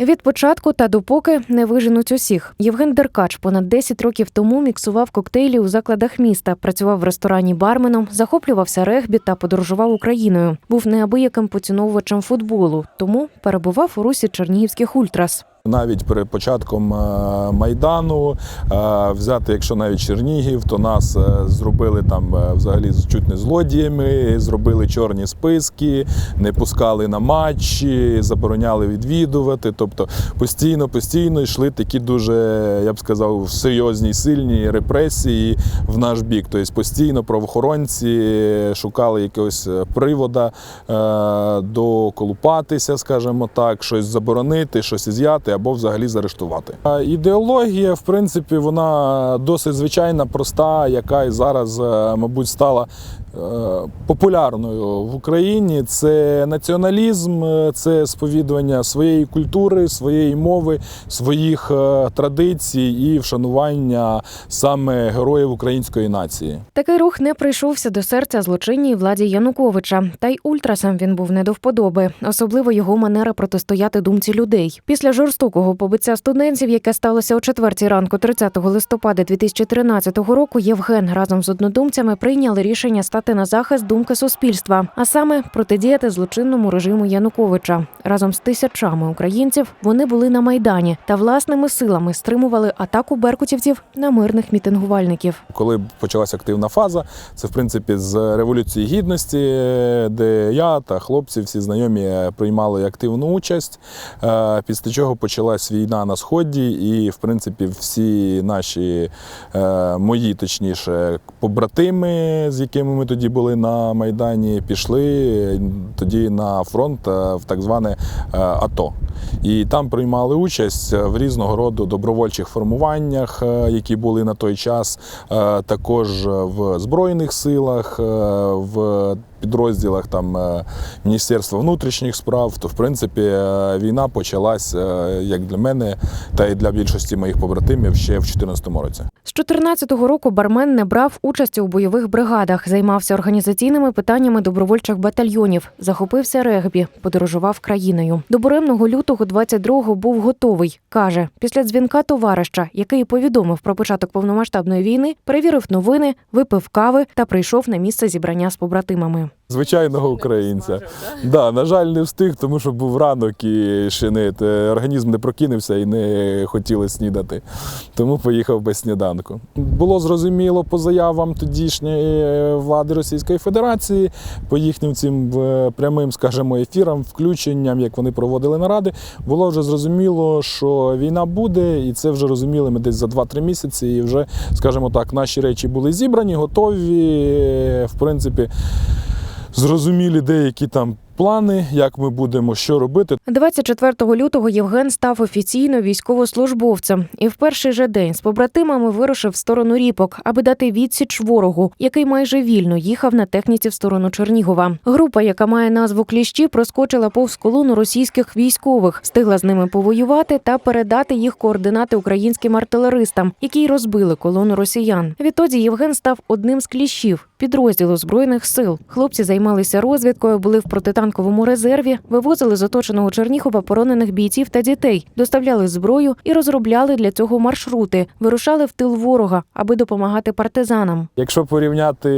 Від початку та допоки не виженуть усіх. Євген Деркач понад 10 років тому міксував коктейлі у закладах міста, працював в ресторані барменом, захоплювався регбі та подорожував Україною. Був неабияким поціновувачем футболу, тому перебував у русі чернігівських ультрас. Навіть перед початком е, майдану е, взяти, якщо навіть Чернігів, то нас е, зробили там взагалі чуть не злодіями, зробили чорні списки, не пускали на матчі, забороняли відвідувати. Тобто постійно, постійно йшли такі дуже, я б сказав, серйозні, сильні репресії в наш бік. Тобто постійно правоохоронці шукали якогось привода доколупатися, скажімо так, щось заборонити, щось з'яти або взагалі заарештувати. Ідеологія, в принципі, вона досить звичайна, проста, яка і зараз, е, мабуть, стала популярною в Україні. Це націоналізм, е, це сповідування своєї культури, своєї мови, своїх е, традицій і вшанування саме героїв української нації. Такий рух не прийшовся до серця злочинній владі Януковича, та й ультрасам він був не до вподоби, особливо його манера протистояти думці людей. Після жорстокого побиття студентів, яке сталося о четвертій ранку 30 листопада 2013 року, Євген разом з однодумцями прийняли рішення стати на захист думки суспільства, а саме протидіяти злочинному режиму Януковича. Разом з тисячами українців вони були на майдані та власними силами стримували атаку беркутівців на мирних мітингувальників. Коли почалася активна фаза, це в принципі з революції гідності, де я та хлопці, всі знайомі приймали активну участь. Е, Після чого почалась війна на сході, і в принципі всі наші е, мої, точніше, побратими, з якими ми тоді були на майдані, пішли тоді на фронт е, в так зване е, АТО. І там приймали участь в різного роду добровольчих формуваннях, е, які були на той час, е, також в Збройних силах, е, в підрозділах там е, Міністерства внутрішніх справ. То, в принципі, е, війна почалась, е, як для мене, та й для більшості моїх побратимів ще в 2014 році. З 14-го року бармен не брав участі у бойових бригадах, займався організаційними питаннями добровольчих батальйонів, захопився регбі, подорожував країною. До буремного лютого 22-го був готовий. каже, після дзвінка товариша, який повідомив про початок повномасштабної війни, перевірив новини, випив кави та прийшов на місце зібрання з побратимами. Звичайного українця. Да, на жаль, не встиг, тому що був ранок і ще не організм не прокинувся і не хотіли снідати. Тому поїхав без сніданку. Було зрозуміло по заявам тодішньої е, влади Російської Федерації, по їхнім цим е, прямим, скажімо, ефірам, включенням, як вони проводили наради, було вже зрозуміло, що війна буде, і це вже розуміли ми десь за 2-3 місяці. І вже, скажімо так, наші речі були зібрані, готові. е, В принципі, зрозумілі деякі там плани, як ми будемо що робити. 24 лютого Євген став офіційно військовослужбовцем і в перший же день з побратимами вирушив в сторону Ріпок, аби дати відсіч ворогу, який майже вільно їхав на техніці в сторону Чернігова. Група, яка має назву кліщі, проскочила повз колону російських військових, встигла з ними повоювати та передати їх координати українським артилеристам, які й розбили колону росіян. Відтоді Євген став одним з кліщів підрозділу збройних сил. Хлопці займалися розвідкою, були в протитанковому резерві, вивозили з оточеного Чернігова поранених бійців та дітей, доставляли зброю і розробляли для цього маршрути, вирушали в тил ворога, аби допомагати партизанам. Якщо порівняти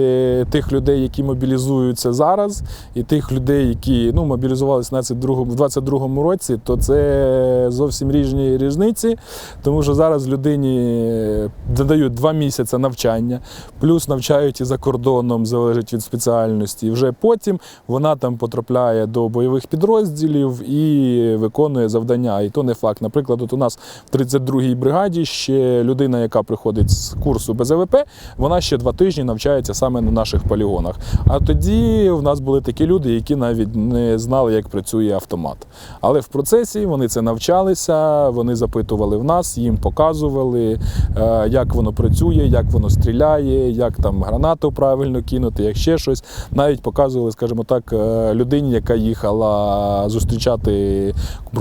тих людей, які мобілізуються зараз, і тих людей, які ну, мобілізувалися в 22-му- в 22-му році, то це зовсім різні різниці, тому що зараз людині додають два місяці навчання, плюс навчають і за кордоном, залежить від спеціальності. Вже потім вона там потрапляє до бойових підрозділів і виконує завдання. І то не факт. Наприклад, от у нас в 32-й бригаді ще людина, яка приходить з курсу БЗВП, вона ще два тижні навчається саме на наших полігонах. А тоді в нас були такі люди, які навіть не знали, як працює автомат. Але в процесі вони це навчалися, вони запитували в нас, їм показували, е, як воно працює, як воно стріляє, як там гранату правильно кинути, як ще щось. Навіть показували, скажімо так, е, людині, яка їхала зустрічати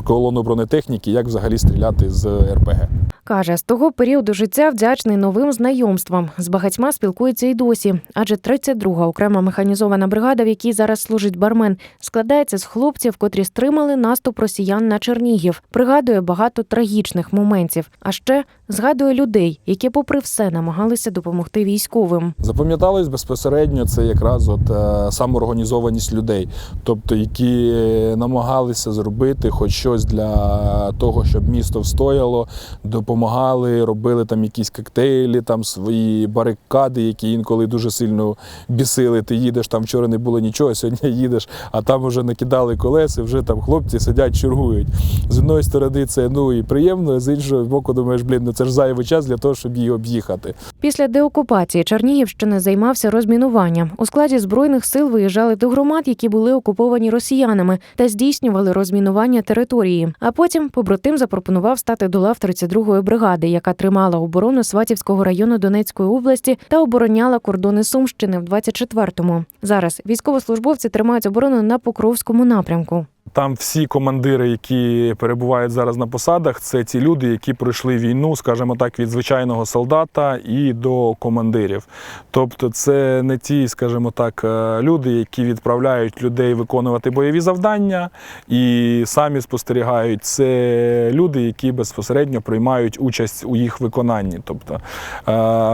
колону бронетехніки, як взагалі стріляти з РПГ. Каже, з того періоду життя вдячний новим знайомствам. З багатьма спілкується й досі. Адже 32-га окрема механізована бригада, в якій зараз служить бармен, складається з хлопців, котрі стримали наступ росіян на Чернігів. Пригадує багато трагічних моментів. А ще згадує людей, які, попри все, намагалися допомогти військовим. Запам'яталось безпосередньо це якраз от е, самоорганізованість людей, тобто які е, намагалися зробити хоч щось для того, щоб місто встояло, допомагали, робили там якісь коктейлі, там свої барикади, які інколи дуже сильно бісили. Ти їдеш там вчора не було нічого, сьогодні їдеш, а там вже накидали колеси, вже там хлопці сидять, чергують. З одної сторони, це ну і приємно, з іншого боку, думаєш, блін, ну це ж зайвий час для того, щоб її об'їхати. Після деокупації Чернігівщини займався розмінуванням. У складі збройних сил виїжджали до громад, які були окуповані росіянами, та здійснювали розмінування території. А потім побратим запропонував стати до лав 32-ї бригади, яка тримала оборону Сватівського району Донецької області та обороняла кордони Сумщини в 24-му. Зараз військовослужбовці тримають оборону на Покровському напрямку. Там всі командири, які перебувають зараз на посадах, це ті люди, які пройшли війну, скажімо так, від звичайного солдата і до командирів. Тобто, це не ті, скажімо так, е, люди, які відправляють людей виконувати бойові завдання і самі спостерігають. Це люди, які безпосередньо приймають участь у їх виконанні. Тобто, е,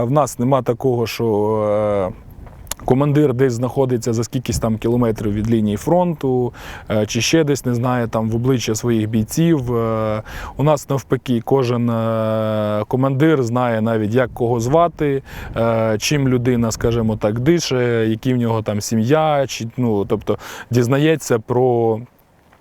в нас нема такого, що. Командир десь знаходиться за скількись там кілометрів від лінії фронту, е, чи ще десь не знає там в обличчя своїх бійців. Е, У нас навпаки, кожен е, командир знає навіть, як кого звати, чим людина, скажімо так, дише, які в нього там сім'я, чи ну тобто дізнається про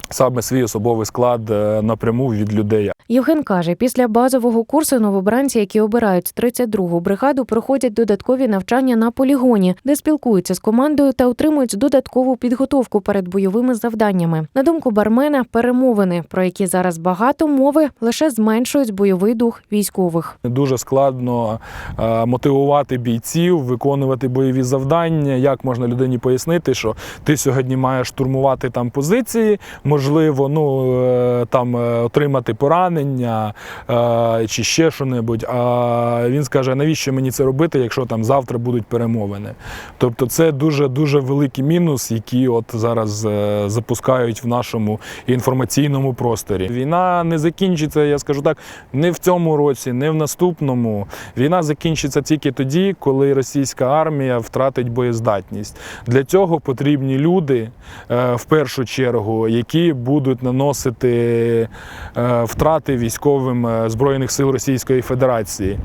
саме свій особовий склад е, напряму від людей. Євген каже, після базового курсу новобранці, які обирають 32-гу бригаду, проходять додаткові навчання на полігоні, де спілкуються з командою та отримують додаткову підготовку перед бойовими завданнями. На думку бармена, перемовини, про які зараз багато мови, лише зменшують бойовий дух військових. Дуже складно е, мотивувати бійців, виконувати бойові завдання. Як можна людині пояснити, що ти сьогодні маєш штурмувати там позиції, можливо, ну е, там е, отримати поранення е, чи ще що-небудь. А він скаже, навіщо мені це робити, якщо там завтра будуть перемовини. Тобто, це дуже дуже великий мінус, який от зараз запускають в нашому інформаційному просторі. Війна не закінчиться, я скажу так, не в цьому році, не в наступному. Війна закінчиться тільки тоді, коли російська армія втратить боєздатність. Для цього потрібні люди, в першу чергу, які будуть наносити е, втрати військовим е, збройних сил Російської Федерації.